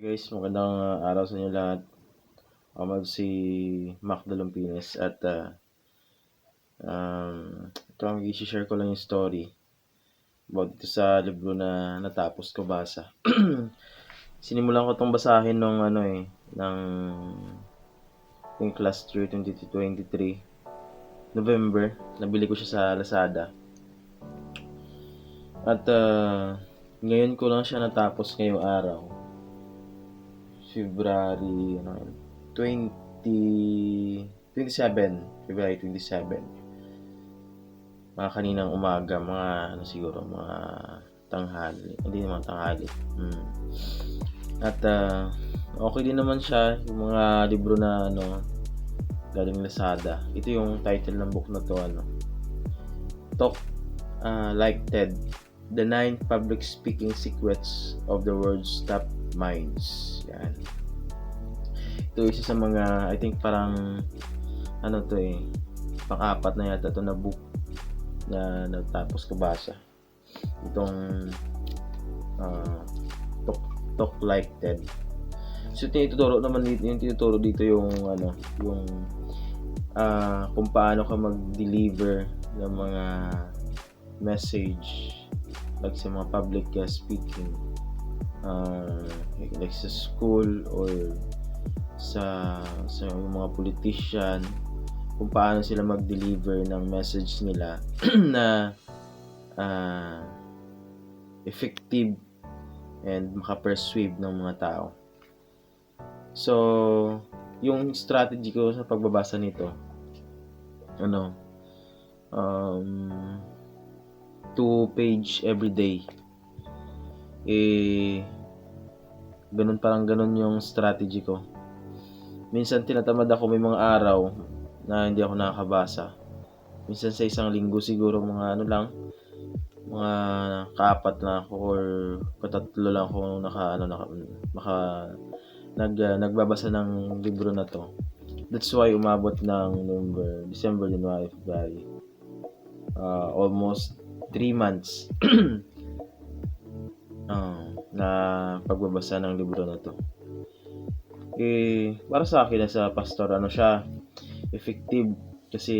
Guys, magandang uh, araw sa inyo lahat. Ako mag si Mac Dalumpines at uh, um, ito ang i-share ko lang yung story about ito sa libro na natapos ko basa. Sinimulan ko tong basahin nung ano eh, ng yung class year 2023 November. Nabili ko siya sa Lazada. At uh, ngayon ko lang siya natapos ngayong araw. February ano, yun, 20 27 February 27 mga kaninang umaga mga ano siguro mga tanghali. Hindi naman tanghali. Hmm. at uh, okay din naman siya yung mga libro na ano galing Lazada. Ito yung title ng book na to ano. Talk uh, Like TED The Nine Public Speaking Secrets of the World's Top Minds. Yan. Ito isa sa mga, I think parang, ano to eh, pang-apat na yata to na book na natapos ko basa. Itong uh, talk, talk Like TED. So, tinuturo naman dito, yung tinuturo dito yung, ano, yung, uh, kung paano ka mag-deliver ng mga message like sa mga public uh, speaking uh, like sa school or sa sa yung mga politician kung paano sila mag-deliver ng message nila na uh, effective and maka-persuade ng mga tao. So, yung strategy ko sa pagbabasa nito, ano, um, two page every day. Eh, ganun parang ganun yung strategy ko. Minsan tinatamad ako may mga araw na hindi ako nakakabasa. Minsan sa isang linggo siguro mga ano lang, mga kaapat na ako or katatlo lang ako naka ano naka, maka nag uh, nagbabasa ng libro na to. That's why umabot ng November, December, January, February. Uh, almost 3 months uh, na pagbabasa ng libro na to. Eh, para sa akin sa pastor, ano siya, effective kasi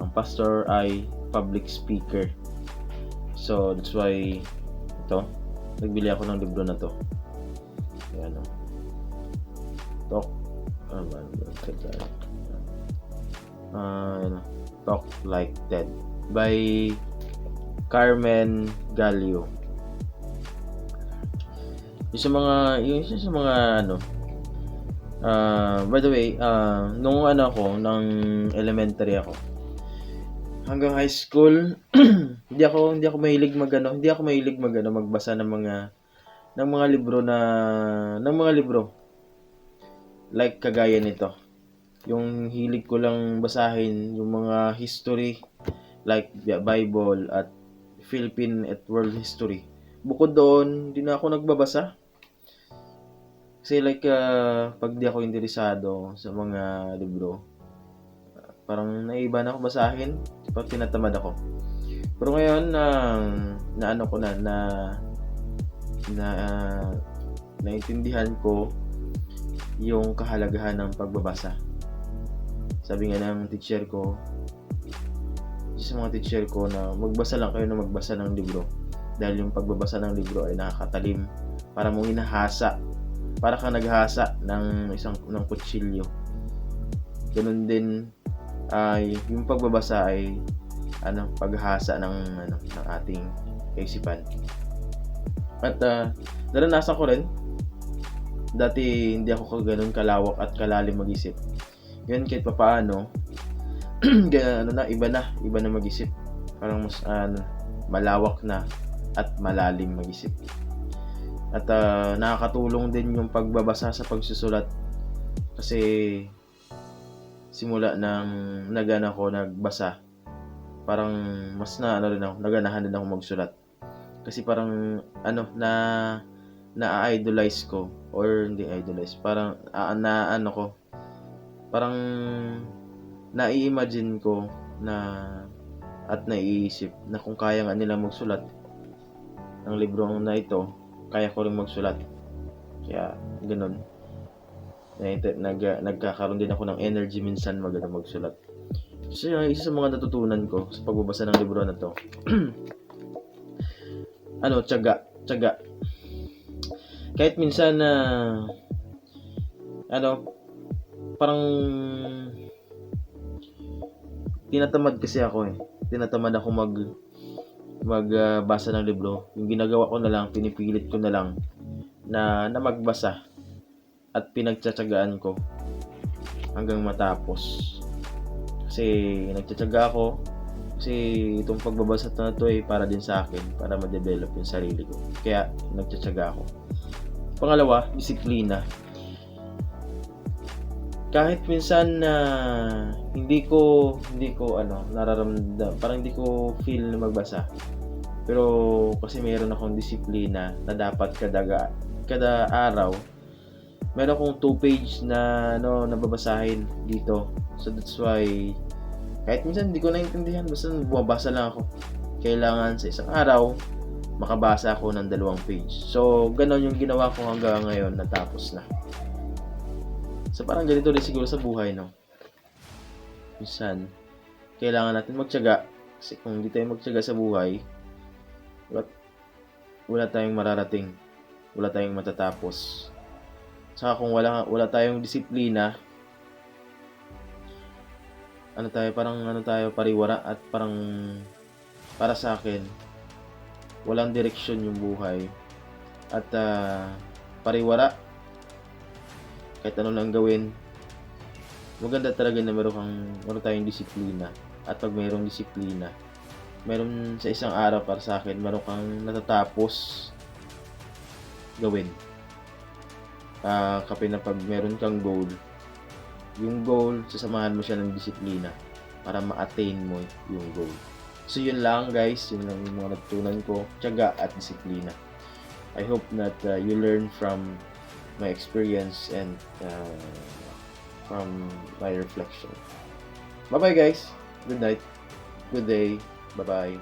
ang pastor ay public speaker. So, that's why ito, nagbili ako ng libro na to. Ayan o. Talk, ano ba, uh, Talk Like Ted by Carmen Galio. Yung sa mga, yung isa sa mga ano, uh, by the way, uh, nung ano ako, ng elementary ako, hanggang high school, hindi ako hindi ako mahilig magano, hindi ako mahilig magano magbasa ng mga ng mga libro na ng mga libro like kagaya nito. Yung hilig ko lang basahin yung mga history like Bible at Philippine at World History. Bukod doon, hindi na ako nagbabasa. Kasi like, uh, pag di ako interesado sa mga libro, parang naiba na ako basahin pag tinatamad ako. Pero ngayon, uh, na ano ko na, na, na, uh, naintindihan ko yung kahalagahan ng pagbabasa. Sabi nga ng teacher ko, sa mga teacher ko na magbasa lang kayo na magbasa ng libro dahil yung pagbabasa ng libro ay nakakatalim. Para mong hinahasa para kang naghasa ng isang ng kutsilyo. Ganun din ay yung pagbabasa ay ano paghasa ng ano ng ating kaisipan. At uh, naranasan ko rin. Dati hindi ako ganoon kalawak at kalalim mag-isip. Yun kahit papaano ano na, iba na, iba na mag-isip. Parang mas ano, malawak na at malalim mag-isip. At uh, nakakatulong din yung pagbabasa sa pagsusulat. Kasi simula nang nagana ko nagbasa parang mas na ano rin ako naganahan din ako magsulat. Kasi parang ano na na-idolize ko or hindi idolize parang uh, na ano ko parang nai-imagine ko na at naiisip na kung kaya nga nila magsulat ng libro na ito, kaya ko rin magsulat. Kaya, ganun. Nag, nag, nagkakaroon din ako ng energy minsan mag, ano, magsulat. So, yun, isa sa mga natutunan ko sa pagbabasa ng libro na to. ano, tiyaga. Tiyaga. Kahit minsan na, ano, parang, tinatamad kasi ako eh. Tinatamad ako mag, magbasa ng libro. Yung ginagawa ko na lang, pinipilit ko na lang na, na magbasa at pinagtsatsagaan ko hanggang matapos. Kasi nagtsatsaga ako kasi itong pagbabasa na to ay para din sa akin, para ma-develop yung sarili ko. Kaya nagtsatsaga ako. Pangalawa, disiplina. Kahit minsan na hindi ko hindi ko ano nararamdam parang hindi ko feel na magbasa. Pero kasi mayroon akong disiplina na dapat kada kada araw meron akong two page na ano nababasahin dito. So that's why kahit minsan hindi ko naintindihan basta bumabasa lang ako. Kailangan sa isang araw makabasa ako ng dalawang page. So ganon yung ginawa ko hanggang ngayon natapos na so parang ganito rin siguro sa buhay no? Minsan kailangan natin magtiyaga. Kasi kung hindi tayo magtiyaga sa buhay wala, wala tayong mararating. Wala tayong matatapos. Saka kung wala wala tayong disiplina ano tayo parang ano tayo pariwara at parang para sa akin walang direksyon yung buhay. At ah, pariwara kahit ano lang gawin. Maganda talaga na meron kang meron tayong disiplina. At pag mayroong disiplina meron sa isang araw para sa akin meron kang natatapos gawin. Ah, kapin na pag meron kang goal. Yung goal sasamahan mo siya ng disiplina para ma-attain mo yung goal. So yun lang guys. Yun lang yung mga natutunan ko. Tiyaga at disiplina. I hope that uh, you learn from my experience and uh, from my reflection. Bye bye, guys. Good night. Good day. Bye bye.